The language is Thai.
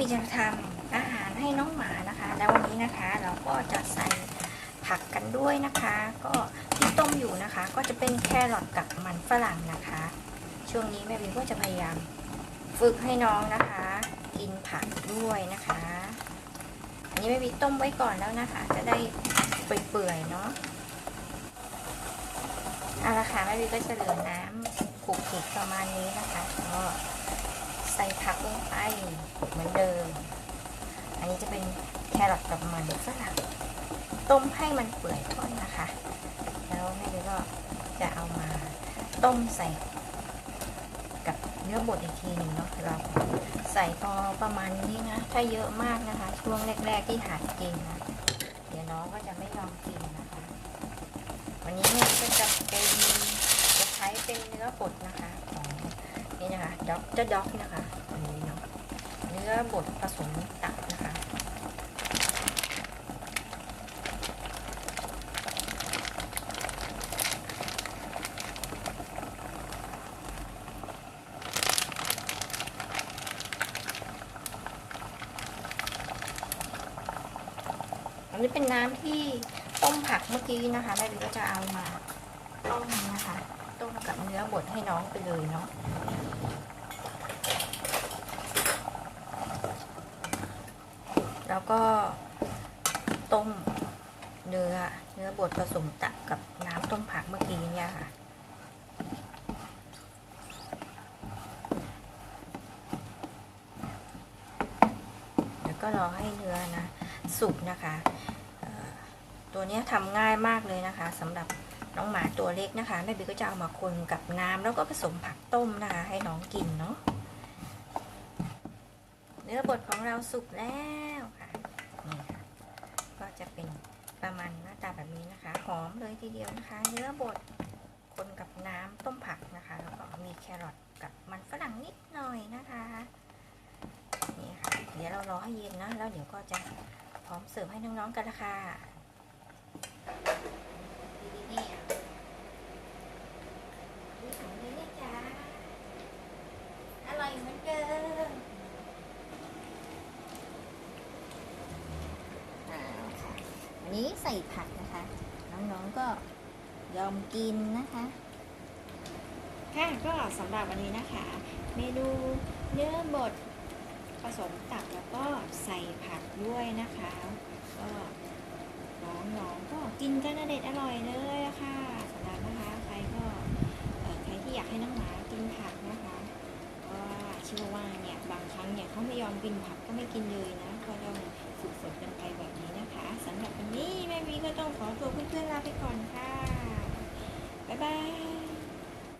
บีจะทำอาหารให้น้องหมานะคะ แล้ววันนี้นะคะเราก็จะใส่ผักกันด้วยนะคะ ก็ที่ต้มอยู่นะคะ ก็จะเป็นแครอทกับมันฝรั่งนะคะ ช่วงนี้แม่บีก็จะพยายามฝึกให้น้องนะคะ กินผักด้วยนะคะ อันนี้แม่บีต้มไว้ก่อนแล้วนะคะ จะได้เปื่อยๆเนาะเอาละค่ะแม่บีก็จะเหลือน้ำขลุกขลิกประมาณนี้นะคะก็ใส่ผักลงไปเหมือนเดิม อันนี้จะเป็น แครอทกับมันฝรั่งต้มให้มันเปื่อยก่อนนะคะ แล้วแม่บีก็จะเอามาต้มใส่ กับเนื้อบดอีกทีหนึ่งเนาะเราใส่พอประมาณนี้นะ ถ้าเยอะมากนะคะ ช่วงแรก ๆที่หัดกินนะเดี๋ยวน้องก็จะไม่ยอมกินนะคะ วันนี้เนี่ยก็จะเป็นจะใช้เป็นเนื้อบดนะคะของนี่นะคะด็อกเจอด็อกนะคะอันนี้เนาะเนื้อบดผสมตับนะคะ อั นี้เป็นน้ำที่ต้มผักเมื่อกี้นะคะแม่บีก็จะเอามาต้มนะคะต้มกับเนื้อบดให้น้องไปเลยเนาะแล้วก็ต้มเนื้อเนื้อบดผสมตับกับน้ำต้มผักเมื่อกี้เนี่ยค่ะแล้วก็รอให้เนื้อนะ สุกนะคะตัวนี้ทำง่ายมากเลยนะคะสำหรับน้องหมาตัวเล็กนะคะแม่บิ๊กก็จะเอามาคนกับน้ำแล้วก็ผสมผักต้มนะคะ ให้น้องกินเนาะเนื้อบดของเราสุกแล้วค่ะนี่ค่ะก็จะเป็นประมาณหน้าตาแบบนี้นะคะ หอมเลยทีเดียวนะคะ เนื้อบดคนกับน้ำต้มผักนะคะแล้วก็มีแครอทกับมันฝรั่งนิดหน่อยนะคะนี่ค่ะเดี๋ยวเรารอให้เย็นนะแล้วเดี๋ยวก็จะ ร้อมเสิร์ฟให้น้องๆกันละค่ะดีๆอะนี่ของเลยนะจ๊ะอร่อยเหมือนเดิมอันนี้ใส่ผักนะคะ น้องๆก็ยอมกินนะคะค่ะก็สำหรับวันนี้นะคะ เมนูเนื้อบดผสมตับแล้วก็ใส่ผัก ด้วยนะคะก็น้องๆก็กินกันอเด็ดอร่อยเลยะค่ะสำหรับนะคะใครก็ใครที่อยากให้น้องหมากินผักนะคะเพราะว่าเชื่อว่าเนี่ยบางครั้งเนี่ยเขาไม่ยอมกินผักก็ไม่กินเลยนะก็ต้องฝึกฝนกันไปแบบนี้นะคะสำหรับวันนี้แม่วีก็ต้องขอตัวเพื่อนๆลาไปก่อนค่ะบ๊ายบาย